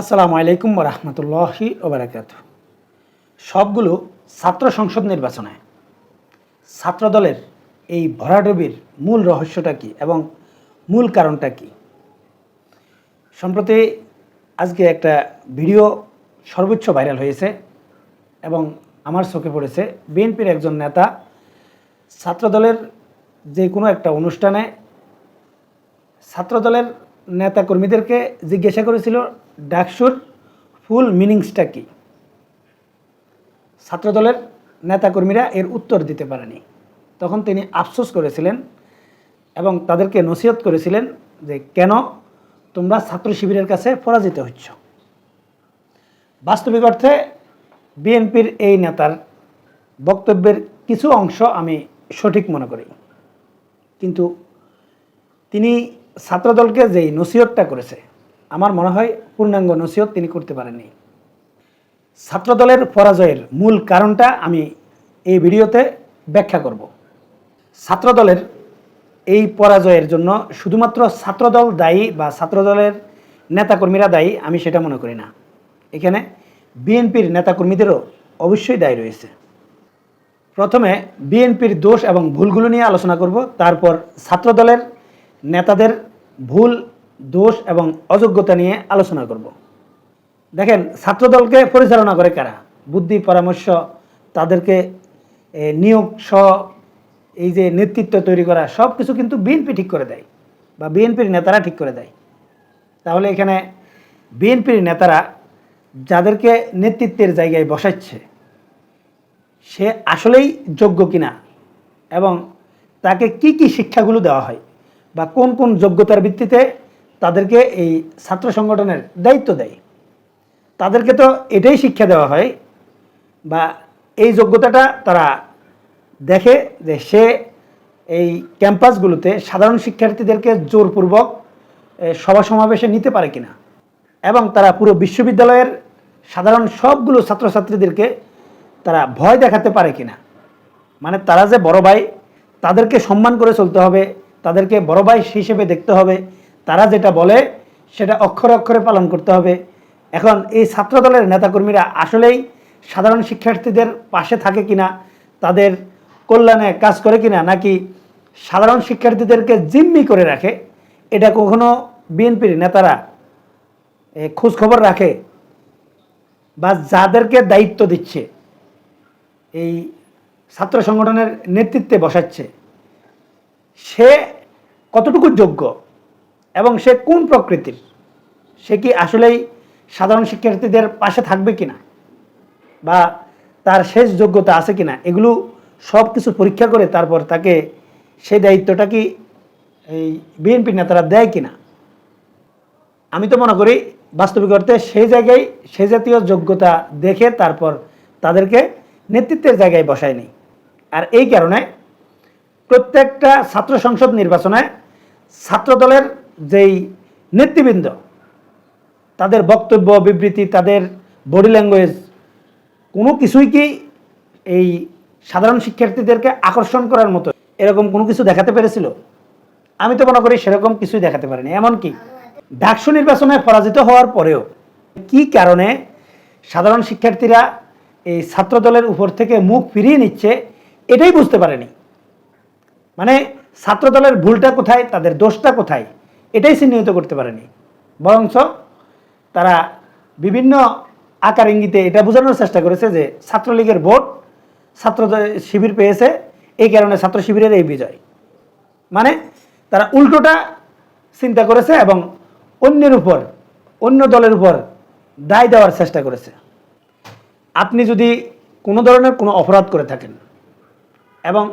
আসসালামু আলাইকুম রহমতুল্লাহি ওবরাকাত সবগুলো ছাত্র সংসদ নির্বাচনে ছাত্রদলের এই ভরাডুবির মূল রহস্যটা কি এবং মূল কারণটা কি? সম্প্রতি আজকে একটা ভিডিও সর্বোচ্চ ভাইরাল হয়েছে এবং আমার চোখে পড়েছে। বিএনপির একজন নেতা ছাত্রদলের যে কোনো একটা অনুষ্ঠানে ছাত্রদলের নেতা কর্মীদেরকে জিজ্ঞাসা করেছিল, ডাকসুর ফুল মিনিংসটা কি? ছাত্রদলের নেতাকর্মীরা এর উত্তর দিতে পারেনি। তখন তিনি আফসোস করেছিলেন এবং তাদেরকে নসিহত করেছিলেন যে, কেন তোমরা ছাত্র শিবিরের কাছে পরাজিত হচ্ছ? বাস্তবিক অর্থে, বিএনপির এই নেতার বক্তব্যের কিছু অংশ আমি সঠিক মনে করি। কিন্তু তিনি ছাত্রদলকে যেই নসিহতটা করেছে, আমার মনে হয় পূর্ণাঙ্গ নসিহত তিনি করতে পারেননি। ছাত্রদলের পরাজয়ের মূল কারণটা আমি এই ভিডিওতে ব্যাখ্যা করব। ছাত্রদলের এই পরাজয়ের জন্য শুধুমাত্র ছাত্রদল দায়ী বা ছাত্রদলের নেতাকর্মীরা দায়ী, আমি সেটা মনে করি না। এখানে বিএনপির নেতাকর্মীদেরও অবশ্যই দায়ী রয়েছে। প্রথমে বিএনপির দোষ এবং ভুলগুলো নিয়ে আলোচনা করব, তারপর ছাত্রদলের নেতাদের ভুল, দোষ এবং অযোগ্যতা নিয়ে আলোচনা করব। দেখেন, ছাত্রদলকে পরিচালনা করে কারা? বুদ্ধি, পরামর্শ, তাদেরকে নিয়োগ সহ এই যে নেতৃত্ব তৈরি করা সব কিছু কিন্তু বিএনপি ঠিক করে দেয় বা বিএনপির নেতারা ঠিক করে দেয়। তাহলে এখানে বিএনপির নেতারা যাদেরকে নেতৃত্বের জায়গায় বসাচ্ছে, সে আসলেই যোগ্য কিনা এবং তাকে কি কি শিক্ষাগুলো দেওয়া হয় বা কোন কোন যোগ্যতার ভিত্তিতে তাদেরকে এই ছাত্র সংগঠনের দায়িত্ব দেয়। তাদেরকে তো এটাই শিক্ষা দেওয়া হয় বা এই যোগ্যতাটা তারা দেখে যে সে এই ক্যাম্পাসগুলোতে সাধারণ শিক্ষার্থীদেরকে জোরপূর্বক সভা সমাবেশে নিতে পারে কিনা এবং তারা পুরো বিশ্ববিদ্যালয়ের সাধারণ সবগুলো ছাত্রছাত্রীদেরকে তারা ভয় দেখাতে পারে কিনা। মানে তারা যে বড় ভাই, তাদেরকে সম্মান করে চলতে হবে তাদেরকে বড় ভাই হিসেবে দেখতে হবে। তারা যেটা বলে সেটা অক্ষরে অক্ষরে পালন করতে হবে। এখন এই ছাত্র দলের নেতাকর্মীরা আসলেই সাধারণ শিক্ষার্থীদের পাশে থাকে কিনা তাদের কল্যাণে কাজ করে কিনা নাকি সাধারণ শিক্ষার্থীদেরকে জিম্মি করে রাখে এটা কখনো বিএনপির নেতারা এ, খোঁজ খবর রাখে? বা যাদেরকে দায়িত্ব দিচ্ছে এই ছাত্র সংগঠনের নেতৃত্বে বসাচ্ছে সে কতটুকু যোগ্য এবং সে কোন প্রকৃতির? সে কি আসলেই সাধারণ শিক্ষার্থীদের পাশে থাকবে কিনা? বা তার শেষ যোগ্যতা আছে কিনা? এগুলো সব কিছু পরীক্ষা করে তারপর তাকে সেই দায়িত্বটা কি এই বিএনপি নেতারা দেয় কিনা? আমি তো মনে করি বাস্তবিক অর্থে সেই জায়গায় সে জাতীয় যোগ্যতা দেখে তারপর তাদেরকে নেতৃত্বের জায়গায় বসায়নি। আর এই কারণে প্রত্যেকটা ছাত্র সংসদ নির্বাচনে ছাত্রদলের যেই নেতৃবৃন্দ, তাদের বক্তব্য, বিবৃতি, তাদের বডি ল্যাঙ্গুয়েজ কোনো কিছুই কি এই সাধারণ শিক্ষার্থীদেরকে আকর্ষণ করার মতো এরকম কোনো কিছু দেখাতে পেরেছিল? আমি তো মনে করি সেরকম কিছুই দেখাতে পারিনি। এমনকি ডাকসু নির্বাচনে পরাজিত হওয়ার পরেও কি কারণে সাধারণ শিক্ষার্থীরা এই ছাত্রদলের উপর থেকে মুখ ফিরিয়ে নিচ্ছে, এটাই বুঝতে পারেনি। মানে ছাত্রদলের ভুলটা কোথায়, তাদের দোষটা কোথায়, এটাই চিহ্নিত করতে পারেনি। বরঞ্চ তারা বিভিন্ন আকার ইঙ্গিতে এটা বোঝানোর চেষ্টা করেছে যে ছাত্রলীগের ভোট ছাত্র শিবির পেয়েছে, এই কারণে ছাত্র শিবিরের এই বিজয়। মানে তারা উল্টোটা চিন্তা করেছে এবং অন্যের উপর, অন্য দলের উপর দায় দেওয়ার চেষ্টা করেছে। আপনি যদি কোনো ধরনের কোনো অপরাধ করে থাকেন এবং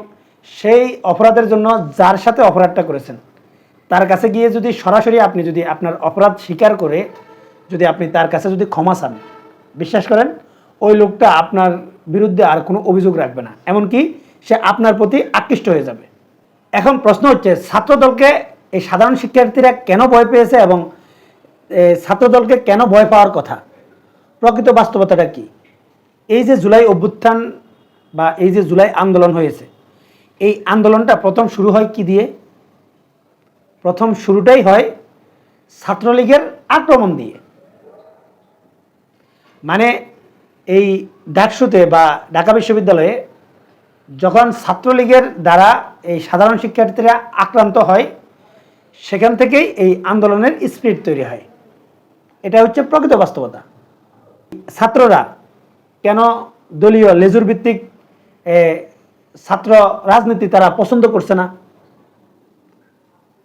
সেই অপরাধের জন্য যার সাথে অপরাধটা করেছেন, তার কাছে গিয়ে যদি সরাসরি আপনি যদি আপনার অপরাধ স্বীকার করে যদি আপনি তার কাছে যদি ক্ষমা চান, বিশ্বাস করেন, ওই লোকটা আপনার বিরুদ্ধে আর কোনো অভিযোগ রাখবে না। এমনকি সে আপনার প্রতি আকৃষ্ট হয়ে যাবে। এখন প্রশ্ন হচ্ছে, ছাত্রদলকে এই সাধারণ শিক্ষার্থীরা কেন ভয় পেয়েছে এবং ছাত্রদলকে কেন ভয় পাওয়ার কথা? প্রকৃত বাস্তবতাটা কি? এই যে জুলাই অভ্যুত্থান বা এই যে জুলাই আন্দোলন হয়েছে এই আন্দোলনটা প্রথম শুরু হয় কি দিয়ে? প্রথম শুরুটাই হয় ছাত্রলীগের আক্রমণ দিয়ে। মানে এই ডাকসুতে বা ঢাকা বিশ্ববিদ্যালয়ে যখন ছাত্রলীগের দ্বারা এই সাধারণ শিক্ষার্থীরা আক্রান্ত হয়, সেখান থেকেই এই আন্দোলনের স্পিরিট তৈরি হয়। এটা হচ্ছে প্রকৃত বাস্তবতা। ছাত্ররা কেন দলীয় লেজুর ভিত্তিক ছাত্র রাজনীতি তারা পছন্দ করছে না।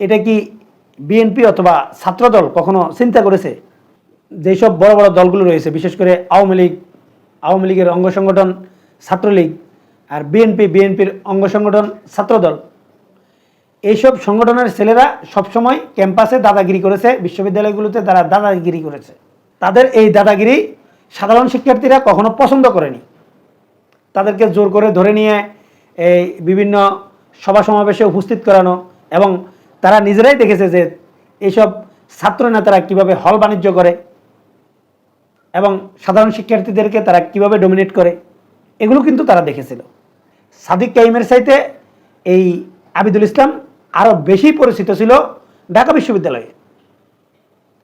এটা কি বিএনপি অথবা ছাত্রদল কখনো চিন্তা করেছে? যেসব বড় বড় দলগুলো রয়েছে, বিশেষ করে আওয়ামী লীগ, আওয়ামী লীগের অঙ্গ সংগঠন ছাত্রলীগ আর বিএনপি, বিএনপির অঙ্গ সংগঠন ছাত্রদল। এইসব সংগঠনের ছেলেরা সবসময় ক্যাম্পাসে দাদাগিরি করেছে, বিশ্ববিদ্যালয়গুলোতে তারা দাদাগিরি করেছে। তাদের এই দাদাগিরি সাধারণ শিক্ষার্থীরা কখনো পছন্দ করেনি। তাদেরকে জোর করে ধরে নিয়ে এই বিভিন্ন সভা সমাবেশে উপস্থিত করানো এবং তারা নিজেরাই দেখেছে যে এইসব ছাত্র নেতারা কীভাবে হল বাণিজ্য করে এবং সাধারণ শিক্ষার্থীদেরকে তারা কীভাবে ডমিনেট করে, এগুলো কিন্তু তারা দেখেছিল। সাদিক কাইমের সাইতে এই আবিদুল ইসলাম আরও বেশি পরিচিত ছিল ঢাকা বিশ্ববিদ্যালয়ে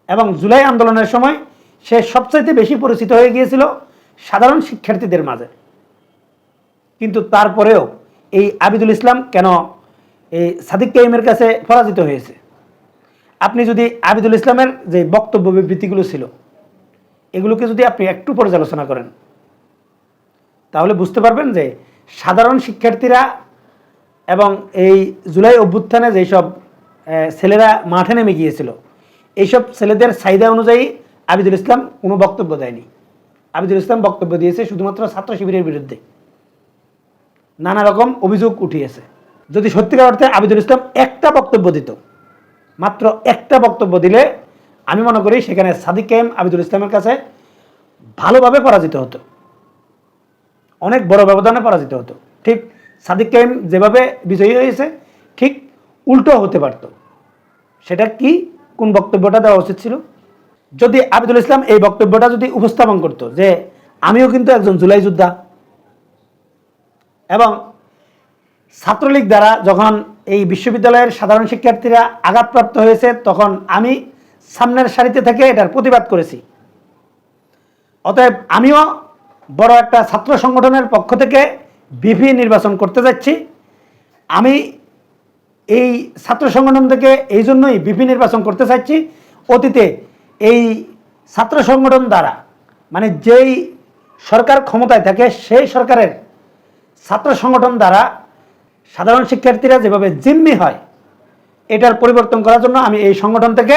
এবং জুলাই আন্দোলনের সময় সে সবচাইতে বেশি পরিচিত হয়ে গিয়েছিল সাধারণ শিক্ষার্থীদের মাঝে। কিন্তু তারপরেও এই আবিদুল ইসলাম কেন এই সাদিক কাইমের কাছে পরাজিত হয়েছে? আপনি যদি আবিদুল ইসলামের যে বক্তব্য বিবৃতিগুলো ছিল, এগুলোকে যদি আপনি একটু পর্যালোচনা করেন, তাহলে বুঝতে পারবেন যে সাধারণ শিক্ষার্থীরা এবং এই জুলাই অভ্যুত্থানে যেসব ছেলেরা মাঠে নেমে গিয়েছিল এইসব ছেলেদের চাহিদা অনুযায়ী আবিদুল ইসলাম কোনো বক্তব্য দেয়নি। আবিদুল ইসলাম বক্তব্য দিয়েছে শুধুমাত্র ছাত্র শিবিরের বিরুদ্ধে। নানা রকম অভিযোগ উঠিয়েছে। যদি সত্যিকার অর্থে আবিদুল ইসলাম একটা বক্তব্য দিত, মাত্র একটা বক্তব্য দিলে আমি মনে করি সেখানে সাদিক কাইম আবিদুল ইসলামের কাছে ভালোভাবে পরাজিত হতো। অনেক বড় ব্যবধানে পরাজিত হতো। ঠিক সাদিক কাইম যেভাবে বিজয়ী হয়েছে, ঠিক উল্টো হতে পারত। সেটা কি, কোন বক্তব্যটা দেওয়া উচিত ছিল? যদি আবিদুল ইসলাম এই বক্তব্যটা যদি উপস্থাপন করত যে, আমিও কিন্তু একজন জুলাই যোদ্ধা এবং ছাত্রলীগ দ্বারা যখন এই বিশ্ববিদ্যালয়ের সাধারণ শিক্ষার্থীরা আঘাতপ্রাপ্ত হয়েছে, তখন আমি সামনের সারিতে থেকে এটার প্রতিবাদ করেছি। অতএব আমিও বড় একটা ছাত্র সংগঠনের পক্ষ থেকে বিপি নির্বাচন করতে যাচ্ছি। আমি এই ছাত্র সংগঠন থেকে এই জন্যই বিপি নির্বাচন করতে চাচ্ছি অতীতে এই ছাত্র সংগঠন দ্বারা মানে যেই সরকার ক্ষমতায় থাকে, সেই সরকারের ছাত্র সংগঠন দ্বারা সাধারণ শিক্ষার্থীরা যেভাবে জিম্মি হয়, এটার পরিবর্তন করার জন্য আমি এই সংগঠন থেকে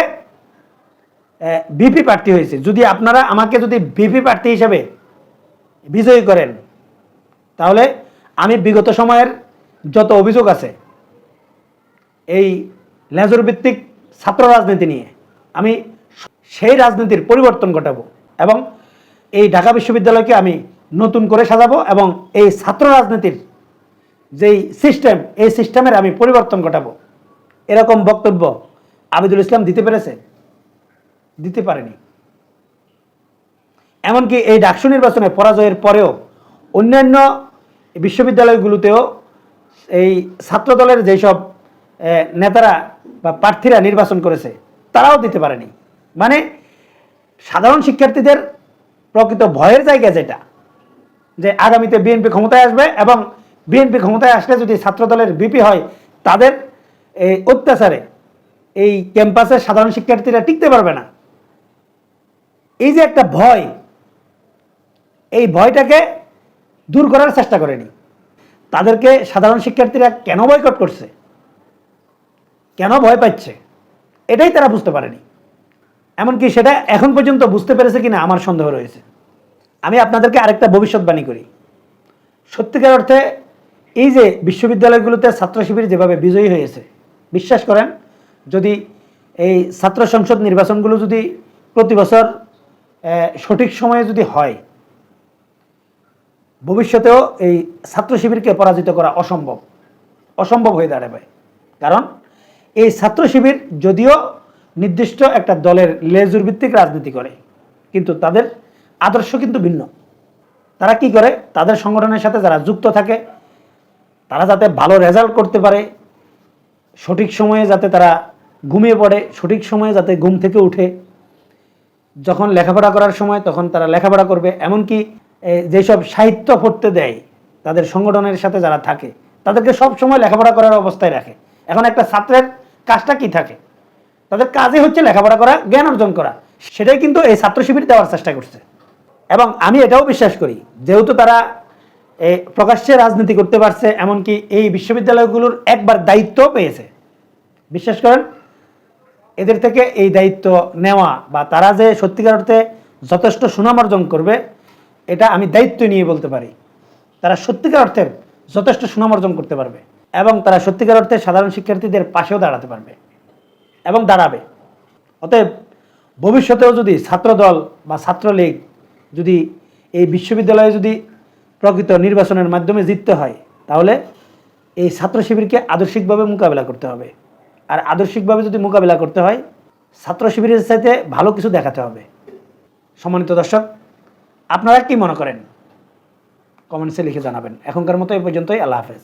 বিপি প্রার্থী হয়েছি। যদি আপনারা আমাকে যদি বিপি প্রার্থী হিসেবে বিজয়ী করেন, তাহলে আমি বিগত সময়ের যত অভিযোগ আছে, এই লেজর ভিত্তিক ছাত্র রাজনীতি নিয়ে আমি সেই রাজনীতির পরিবর্তন ঘটাবো এবং এই ঢাকা বিশ্ববিদ্যালয়কে আমি নতুন করে সাজাবো এবং এই ছাত্র রাজনীতির যেই সিস্টেম এই সিস্টেমের আমি পরিবর্তন ঘটাবো। এরকম বক্তব্য আবিদুল ইসলাম দিতে পেরেছে? দিতে পারেনি। এমনকি এই ডাকসু নির্বাচনে পরাজয়ের পরেও অন্যান্য বিশ্ববিদ্যালয়গুলোতেও এই ছাত্রদলের যেসব আহ, নেতারা বা প্রার্থীরা নির্বাচন করেছে তারাও দিতে পারেনি। মানে সাধারণ শিক্ষার্থীদের প্রকৃত ভয়ের জায়গা যেটা যে আগামীতে বিএনপি ক্ষমতায় আসবে এবং বিএনপি ক্ষমতায় আসলে যদি ছাত্রদলের বিপি হয়, তাদের এই অত্যাচারে এই ক্যাম্পাসের সাধারণ শিক্ষার্থীরা টিকতে পারবে না। এই যে একটা ভয়, এই ভয়টাকে দূর করার চেষ্টা করেনি। তাদেরকে সাধারণ শিক্ষার্থীরা কেন বয়কট করছে? কেন ভয় পাচ্ছে? এটাই তারা বুঝতে পারেনি। এমনকি সেটা এখন পর্যন্ত বুঝতে পেরেছে কিনা আমার সন্দেহ রয়েছে। আমি আপনাদেরকে আরেকটা ভবিষ্যৎবাণী করি। সত্যিকার অর্থে এই যে বিশ্ববিদ্যালয়গুলোতে ছাত্র শিবির যেভাবে বিজয়ী হয়েছে, বিশ্বাস করেন, যদি এই ছাত্র সংসদ নির্বাচনগুলো যদি প্রতি বছর সঠিক সময়ে যদি হয়, ভবিষ্যতেও এই ছাত্র শিবিরকে পরাজিত করা অসম্ভব অসম্ভব হয়ে দাঁড়াবে। কারণ এই ছাত্র শিবির যদিও নির্দিষ্ট একটা দলের লেজুর ভিত্তিক রাজনীতি করে, কিন্তু তাদের আদর্শ কিন্তু ভিন্ন। তারা কি করে? তাদের সংগঠনের সাথে যারা যুক্ত থাকে, তারা যাতে ভালো রেজাল্ট করতে পারে, সঠিক সময়ে যাতে তারা ঘুমিয়ে পড়ে, সঠিক সময়ে যাতে ঘুম থেকে উঠে, যখন লেখাপড়া করার সময় তখন তারা লেখাপড়া করবে। এমনকি যেসব সাহিত্য পড়তে দেয়, তাদের সংগঠনের সাথে যারা থাকে, তাদেরকে সব সময় লেখাপড়া করার অবস্থায় রাখে। এখন একটা ছাত্রের কাজটা কি থাকে? তাদের কাজই হচ্ছে লেখাপড়া করা, জ্ঞান অর্জন করা। সেটাই কিন্তু এই ছাত্র শিবির দেওয়ার চেষ্টা করছে। এবং আমি এটাও বিশ্বাস করি, যেহেতু তারা প্রকাশ্যে রাজনীতি করতে পারছে, এমনকি এই বিশ্ববিদ্যালয়গুলোর একবার দায়িত্ব পেয়েছে। বিশ্বাস করেন, এদের থেকে এই দায়িত্ব নেওয়া বা তারা যে সত্যিকার অর্থে যথেষ্ট সুনাম অর্জন করবে, এটা আমি দায়িত্ব নিয়ে বলতে পারি। তারা সত্যিকার অর্থে যথেষ্ট সুনাম অর্জন করতে পারবে এবং তারা সত্যিকার অর্থে সাধারণ শিক্ষার্থীদের পাশেও দাঁড়াতে পারবে এবং দাঁড়াবে। অতএব ভবিষ্যতেও যদি ছাত্রদল বা ছাত্রলীগ যদি এই বিশ্ববিদ্যালয়ে যদি প্রকৃত নির্বাচনের মাধ্যমে জিততে হয়, তাহলে এই ছাত্র শিবিরকে আদর্শিকভাবে মোকাবেলা করতে হবে। আর আদর্শিকভাবে যদি মোকাবেলা করতে হয়, ছাত্র শিবিরের সাথে ভালো কিছু দেখাতে হবে। সম্মানিত দর্শক, আপনারা কি মনে করেন? কমেন্টসে লিখে জানাবেন। এখনকার মতো এই পর্যন্তই, আল্লাহ হাফেজ।